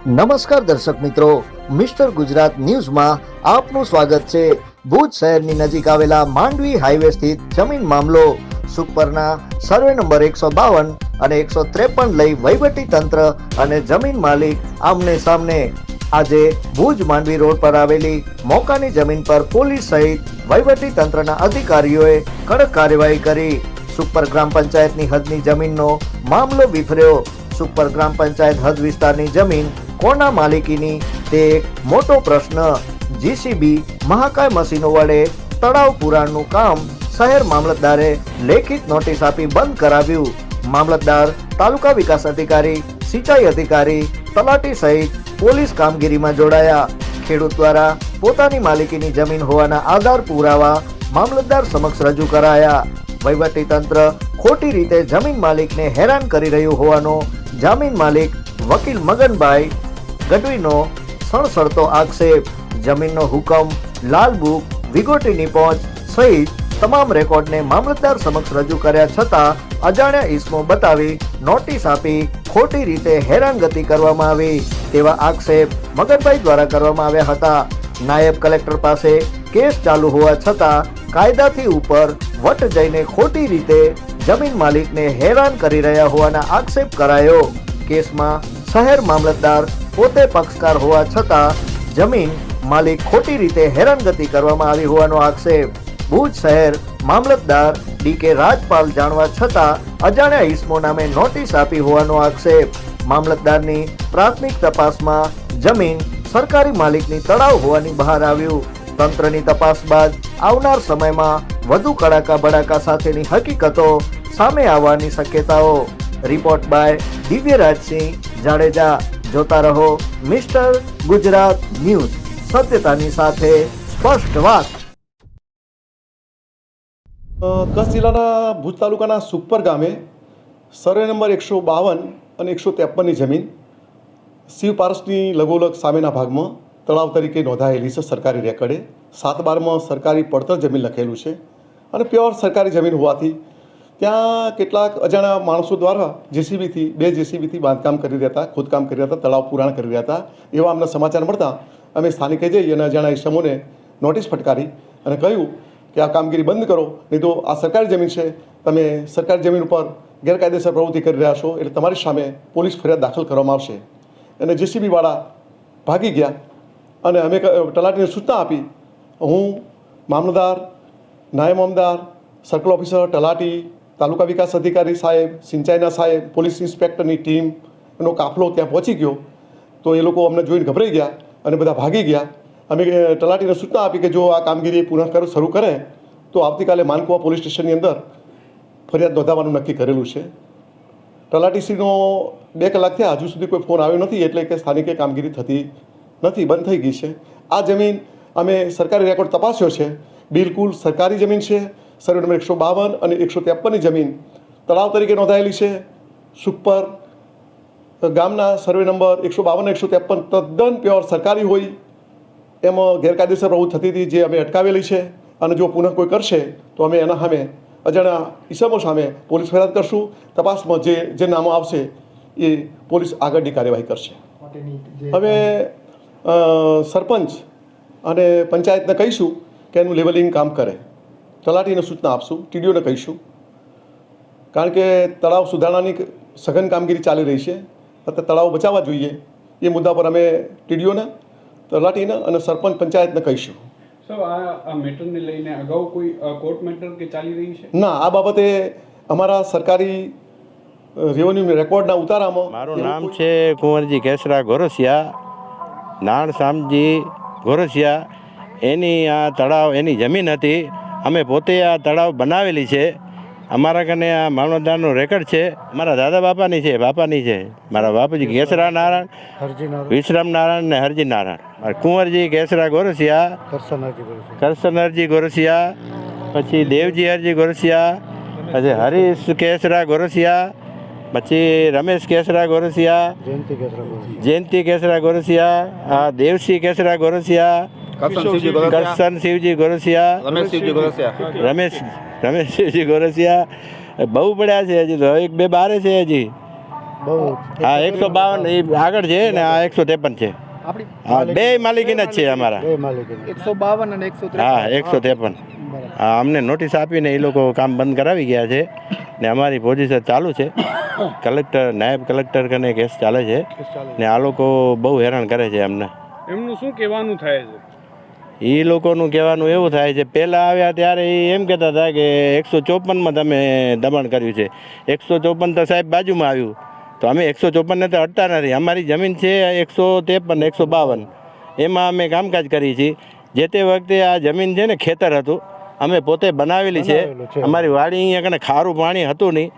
નમસ્કાર દર્શક મિત્રો, મિસ્ટર ગુજરાત ન્યૂઝમાં આપનું સ્વાગત છે. ભુજ શહેરની નજીક આવેલા માંડવી હાઈવે સ્થિત જમીન મામલો સુપરના સર્વે નંબર એકસો બાવન અને એકસો ત્રેપન લઈ વહીવટી તંત્ર અને જમીન માલિક આમને સામને. આજે ભુજ માંડવી રોડ પર આવેલી મોકાની જમીન પર પોલીસ સહિત વહીવટી તંત્રના અધિકારીઓએ કડક કાર્યવાહી કરી. સુપર ગ્રામ પંચાયતની હદની જમીનનો મામલો વિફર્યો સુપર ગ્રામ પંચાયત હદ વિસ્તારની જમીન કોના માલિકીની? તે એક મોટો પ્રશ્ન. જીસીબી મહાકાય મશીનો વડે તળાવ પુરાણનું કામ શહેર મામલતદારે લેખિત નોટિસ આપી બંધ કરાવ્યું. મામલતદાર, તાલુકા વિકાસ અધિકારી, સિંચાઈ અધિકારી, તલાટી સહિત પોલીસ કામગીરીમાં જોડાયા. ખેડૂત દ્વારા પોતાની માલિકીની જમીન હોવાના આધાર પુરાવા મામલતદાર સમક્ષ રજૂ કરાયા. વહીવટી તંત્ર ખોટી રીતે જમીન માલિકને હેરાન કરી રહ્યું હોવાનો જામીન માલિક વકીલ મગનભાઈ ગઢવીનો સણસરતો આક્ષેપ જમીનનો હુકમ, લાલ બુક, વિગોટીની પહોંચ સહિત તમામ રેકોર્ડને મામલતદાર સમક્ષ રજૂ કર્યા છતાં અજાણ્યા ઇસમો બતાવી નોટિસ આપી ખોટી રીતે હેરાનગતિ કરવામાં આવી. તેવા આક્ષેપ મગનભાઈ દ્વારા કરવામાં આવ્યા હતા. નાયબ કલેક્ટર પાસે કેસ ચાલુ હોવા છતાં કાયદાથી ઉપર વટ જઈને ખોટી રીતે જમીન માલિકને હેરાન કરી રહ્યા હોવાના આક્ષેપ કરાયો. કેસમાં શહેર મામલતદાર પોતે પક્ષકાર હોવા છતાં જમીન માલિક ખોટી રીતે હેરાનગતિ કરવામાં આવી હોવાનો આક્ષેપ. ભુજ શહેર મામલતદાર ડી કે રાજપાલ જાણવા છતાં અજાણ્યા ઈસમો નામે નોટિસ આપી હોવાનો આક્ષેપ. મામલતદારની પ્રાથમિક તપાસમાં જમીન સરકારી માલિકની તળાવ હોવાની બહાર આવ્યું. તંત્રની તપાસ બાદ આવનાર સમયમાં વધુ કડાકા બડાકા સાથેની હકીકતો સામે આવવાની શક્યતાઓ. Report by Divyarajsinh Jadeja. જોતા રહો મિસ્ટર ગુજરાત ન્યૂઝ. સત્યતાની સાથે સ્પષ્ટ વાત. કચ્છ જિલ્લાના ભુજ તાલુકાના સુપર ગામે સર્વે નંબર એકસો બાવન અને એકસો ત્રેપનની જમીન શિવ પારસની લગોલગ સામેના ભાગમાં તળાવ તરીકે નોંધાયેલી છે સરકારી રેકર્ડે. સાત બારમાં સરકારી પડતર જમીન લખેલું છે અને પ્યોર સરકારી જમીન હોવાથી ત્યાં કેટલાક અજાણ્યા માણસો દ્વારા જેસીબીથી, બે જેસીબીથી બાંધકામ કરી રહ્યા હતા, ખોદકામ કરી રહ્યા હતા, તળાવ પુરાણ કરી રહ્યા હતા. એવા અમને સમાચાર મળતા અમે સ્થાનિકે જઈ અને અજાણ્યા ઇસમોને નોટિસ ફટકારી અને કહ્યું કે આ કામગીરી બંધ કરો, નહીં તો આ સરકારી જમીન છે. તમે સરકારી જમીન ઉપર ગેરકાયદેસર પ્રવૃત્તિ કરી રહ્યા છો એટલે તમારી સામે પોલીસ ફરિયાદ દાખલ કરવામાં આવશે. અને જેસીબીવાળા ભાગી ગયા અને અમે તલાટીને સૂચના આપી, હું મામલતદાર, નાયબ મામલદાર સર્કલ ઓફિસર, તલાટી તાલુકા વિકાસ અધિકારી સાહેબ, સિંચાઈના સાહેબ, પોલીસ ઇન્સ્પેક્ટરની ટીમ એનો કાફલો ત્યાં પહોંચી ગયો. તો એ લોકો અમને જોઈને ગભરાઈ ગયા અને બધા ભાગી ગયા. અમે તલાટીને સૂચના આપી કે જો આ કામગીરી પુનઃ શરૂ કરે, તો આવતીકાલે માનકુવા પોલીસ સ્ટેશનની અંદર ફરિયાદ નોંધાવવાનું નક્કી કરેલું છે. તલાટીસીનો બે કલાક થયા, હજુ સુધી કોઈ ફોન આવ્યો નથી, એટલે કે સ્થાનિકે કામગીરી થતી નથી, બંધ થઈ ગઈ છે. આ જમીન અમે સરકારી રેકોર્ડ તપાસ્યો છે. બિલકુલ સરકારી જમીન છે. સર્વે નંબર એકસો બાવન અને એકસો ત્રેપનની જમીન તળાવ તરીકે નોંધાયેલી છે. સુખપર ગામના સર્વે નંબર એકસો બાવન એકસો ત્રેપન તદ્દન પ્યોર સરકારી હોય. એમાં ગેરકાયદેસર પ્રવૃત્તિ થતી હતી જે અમે અટકાવેલી છે અને જો પુનઃ કોઈ કરશે તો અમે એના સામે અજાણ્યા ઈસમો સામે પોલીસ ફરિયાદ કરશું. તપાસમાં જે જે નામો આવશે એ પોલીસ આગળની કાર્યવાહી કરશે. હવે સરપંચ અને પંચાયતને કહીશું કે એનું લેવલિંગ કામ કરે. તલાટીને સૂચના આપશું ટીડીઓને કહીશું. કારણ કે તળાવ સુધારણાની સઘન કામગીરી ચાલી રહી છે. અત્યારે તળાવ બચાવવા જોઈએ. એ મુદ્દા પર અમે ટીડીઓને તલાટીને અને સરપંચ પંચાયતને કહીશું. સર આ આ મેટરને લઈને અગાઉ કોઈ કોર્ટ મેટર કે ચાલી રહી છે? ના આ બાબતે અમારા સરકારી રેવન્યુ રેકોર્ડના ઉતારામાં મારું નામ છે કુંવરજી કેસરા ગોરસિયા. નાણ શામજી ગોરસિયા. એની આ તળાવ એની જમીન હતી. અમે પોતે આ તળાવ બનાવેલી છે. અમારા કને આ મામલતદારનું રેકર્ડ છે. મારા દાદા બાપાની છે બાપાની છે. મારા બાપુજી કેસરા નારાયણ વિશ્રામ નારાયણ ને હરજી નારાયણ. કુંવરજી કેસરા ગોરસિયા હરજી ગોરસિયા. પછી દેવજી હરજી ગોરસિયા પછી હરીશ કેસરા ગોરસિયા પછી રમેશ કેસરા ગોરસિયા. જયંતિ કેસરા ગોરસિયા આ દેવસિંહ કેસરા ગોરસિયા કરશન શિવજી ગોરસિયા રમેશ ગોરસિયા રમેશ રમેશ શિવજી ગોરસિયા બહુ પડ્યા છે હજી તો. એક બે બારે છે હજી. બહુ. હા એકસો બાવન એ આગળ છે ને આ એકસો ત્રેપન છે. હા બે માલિકીના જ છે અમારા. એકસો બાવન અને એકસો હા એકસો ત્રેપન. હા અમને નોટિસ આપીને એ લોકો કામ બંધ કરાવી ગયા છે ને અમારી પોઝિશન ચાલુ છે. કલેક્ટર નાયબ કલેક્ટર કને કેસ ચાલે છે. ને આ લોકો બહુ હેરાન કરે છે અમને. એમનું શું કહેવાનું થાય છે? એ લોકોનું કહેવાનું એવું થાય છે પહેલાં આવ્યા ત્યારે એ એમ કહેતા હતા કે એકસો ચોપનમાં તમે દબાણ કર્યું છે. એકસો ચોપન તો સાહેબ બાજુમાં આવ્યું. તો અમે એકસો ચોપનને તો અડતા નથી. અમારી જમીન છે એકસો ત્રેપન એકસો બાવન. એમાં અમે કામકાજ કરીએ છીએ જે તે વખતે આ જમીન છે ને ખેતર હતું અમે પોતે બનાવેલી છે. અમારી વાડી અહીંયા કને ખારું પાણી હતું નહીં.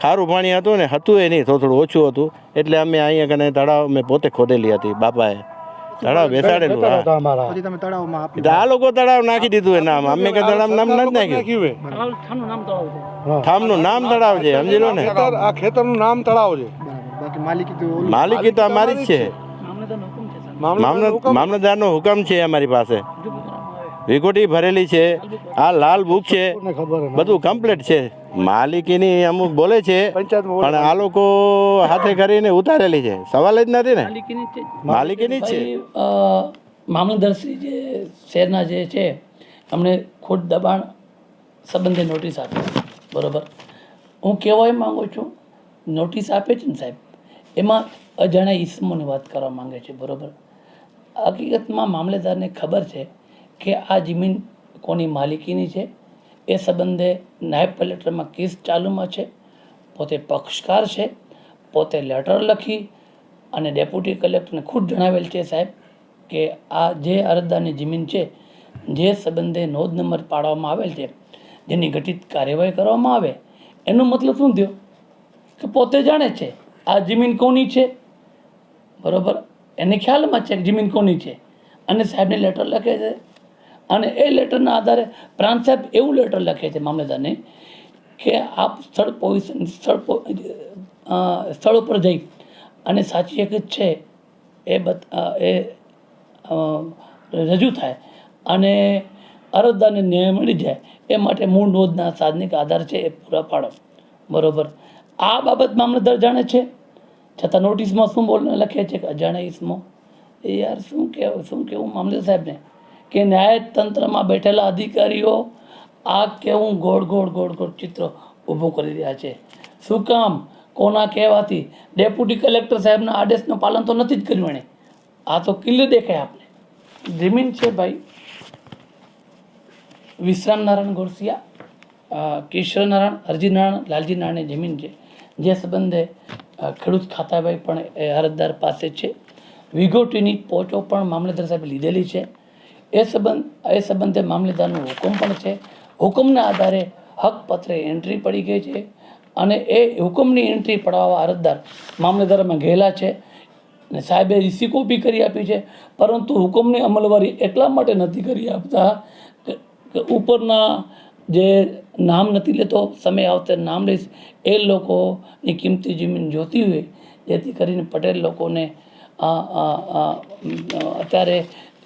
ખારું પાણી હતું ને હતું એ નહીં થોડું થોડું ઓછું હતું. એટલે અમે અહીંયા કને તળાવ મેં પોતે ખોદેલી હતી બાપાએ. તળાવ બેસાડેલું હા. પછી તમે તળાવમાં આપ્યું એટલે આ લોકો તળાવ નાખી દીધું એ નામ અમે કે તળાવ નામ નથી નાખ્યું. થામનું નામ તળાવ છે. સમજી લો ને. આ ખેતરનું નામ તળાવ છે બાકી માલિકી તો ઓલું માલિકી તો અમારી જ છે. મામલત મામલતદારનો હુકમ છે અમારી પાસે. વિગોટી ભરેલી છે આ લાલ બુક છે ખબર બધું કમ્પ્લીટ છે. માલિકીની અમુક બોલે છે પંચાયતમાં પણ આ લોકો હાથે કરીને ઉતારેલી છે. સવાલ જ નથી ને? માલિકીની છે. મામલતદારશ્રી જે શહેરના જે છે અમને ખોટ દબાણ સંબંધે નોટિસ આપી બરોબર? હું કહેવા એ માગું છું નોટિસ આપે છે ને સાહેબ? એમાં અજાણ્યા ઈસમોની વાત કરવા માગે છે બરોબર? હકીકતમાં મામલેદારને ખબર છે કે આ જમીન કોની માલિકીની છે? એ સંબંધે નાયબ કલેક્ટરમાં કેસ ચાલુમાં છે. પોતે પક્ષકાર છે. પોતે લેટર લખી અને ડેપ્યુટી કલેક્ટરને ખુદ જણાવેલ છે સાહેબ કે આ જે અરજદારની જમીન છે, જે સંબંધે નોંધ નંબર પાડવામાં આવેલ છે, જેની ઘટિત કાર્યવાહી કરવામાં આવે, એનો મતલબ શું થયો? કે પોતે જાણે છે આ જમીન કોની છે? બરોબર? એને ખ્યાલમાં છે કે જમીન કોની છે? અને સાહેબને લેટર લખે છે. અને એ લેટરના આધારે પ્રાંત સાહેબ એવું લેટર લખે છે મામલેદારને કે આપ સ્થળ પોઝિશન સ્થળ સ્થળ ઉપર જઈ અને સાચી હકીકત છે, એ બત એ રજૂ થાય અને અરજદારને ન્યાય મળી જાય એ માટે મૂળ નોંધના સાધનિક આધાર છે એ પૂરા પાડો. બરાબર. આ બાબત મામલતદાર જાણે છે? છતાં નોટિસમાં શું બોલ, લખે છે કે અજાણ્યા ઈસમો? એ યાર શું કહેવું શું કહેવું મામલતદાર સાહેબને? કે ન્યાયતંત્રમાં બેઠેલા અધિકારીઓ આ કેવું ગોળ ગોળ ગોળ ગોળ ચિત્ર ઊભું કરી રહ્યા છે. શું કામ? કોના કહેવાથી? ડેપ્યુટી કલેક્ટર સાહેબના આદેશનું પાલન તો નથી જ કર્યું એણે. આ તો કિલ્લે દેખાય આપને. જમીન છે ભાઈ. વિશ્રામ નારાયણ ગોરસિયા અ, નારાયણ હરજી નારાયણ લાલજી નારાયણ જમીન છે. જે સંબંધે ખેડૂત ખાતાભાઈ પણ એ અરજદાર પાસે છે. વિગોટીની પોચો પણ મામલતદાર સાહેબે લીધેલી છે. એ સંબંધ, એ સંબંધે મામલેદારનો હુકમ પણ છે. હુકમના આધારે હકપત્રે એન્ટ્રી પડી ગઈ છે અને એ હુકમની એન્ટ્રી પડાવવા અરજદાર મામલેદારમાં ગયેલા છે અને સાહેબે રિસી કોપી કરી આપી છે. પરંતુ હુકમની અમલવારી એટલા માટે નથી કરી આપતા કે ઉપરના જે નામ નથી લેતો, સમય આવતે નામ લઈશ, એ લોકોની કિંમતી જમીન જોતી હોય. જેથી કરીને પટેલ લોકોને અત્યારે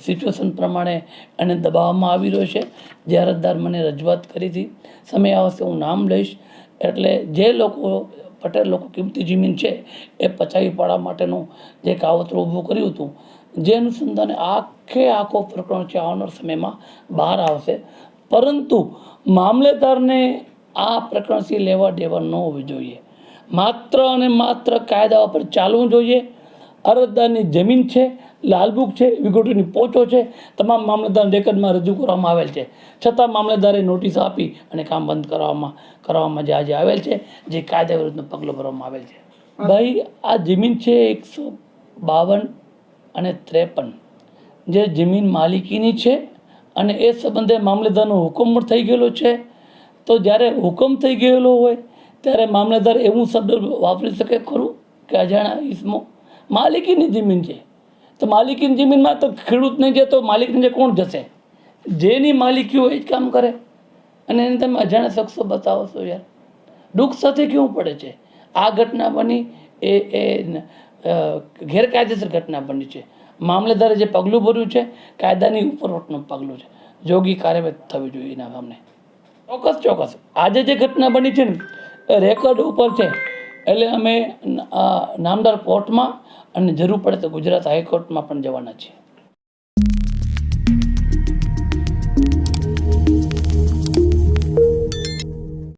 સિચ્યુએશન પ્રમાણે એને દબાવવામાં આવી રહ્યો છે. જે અરજદાર મને રજૂઆત કરી હતી. સમય આવશે હું નામ લઈશ. એટલે જે લોકો, પટેલ લોકો કિંમતી જમીન છે, એ પચાવી પાડવા માટેનું જે કાવતરું ઊભું કર્યું હતું, જે અનુસંધાને આખે આખો પ્રકરણ છે, આવનાર સમયમાં બહાર આવશે. પરંતુ મામલેદારને આ પ્રકરણથી લેવા દેવા ન હોવી જોઈએ. માત્ર અને માત્ર કાયદા પર ચાલવું જોઈએ. અરજદારની જમીન છે લાલબુક છે વિગોટીની પોચો છે તમામ મામલતદાર રેકર્ડમાં રજૂ કરવામાં આવેલ છે. છતાં મામલતદારે નોટિસ આપી અને કામ બંધ કરવામાં કરવામાં જે આજે આવેલ છે જે કાયદા વિરુદ્ધનું પગલું ભરવામાં આવેલ છે. ભાઈ આ જમીન છે એકસો બાવન અને ત્રેપન. જે જમીન માલિકીની છે અને એ સંબંધે મામલેદારનો હુકમ પણ થઈ ગયેલો છે. તો જ્યારે હુકમ થઈ ગયેલો હોય ત્યારે મામલેદાર એવું શબ્દ વાપરી શકે ખરું? કે અજાણ્યા ઈસમો માલિકીની જમીન છે. તો માલિકીની જમીનમાં તો ખેડૂતને જે તો માલિકને જે કોણ જશે? જેની માલિકી હોય એ જ કામ કરે. અને એને તમે અજાણ્યા શખ્સો બતાવો છો યાર. દુઃખ સાથે કેવું પડે છે? આ ઘટના બની, એ એ ગેરકાયદેસર ઘટના બની છે. મામલેદારે જે પગલું ભર્યું છે, કાયદાની ઉપરવટનું પગલું છે. જોગી કાર્યવાહી થવી જોઈએ એના સામે. ચોક્કસ ચોક્કસ. આજે જે ઘટના બની છે ને રેકોર્ડ ઉપર છે. એટલે અમે નામદાર કોર્ટમાં અને જરૂર પડે તો ગુજરાત હાઈકોર્ટમાં પણ જવાના છીએ.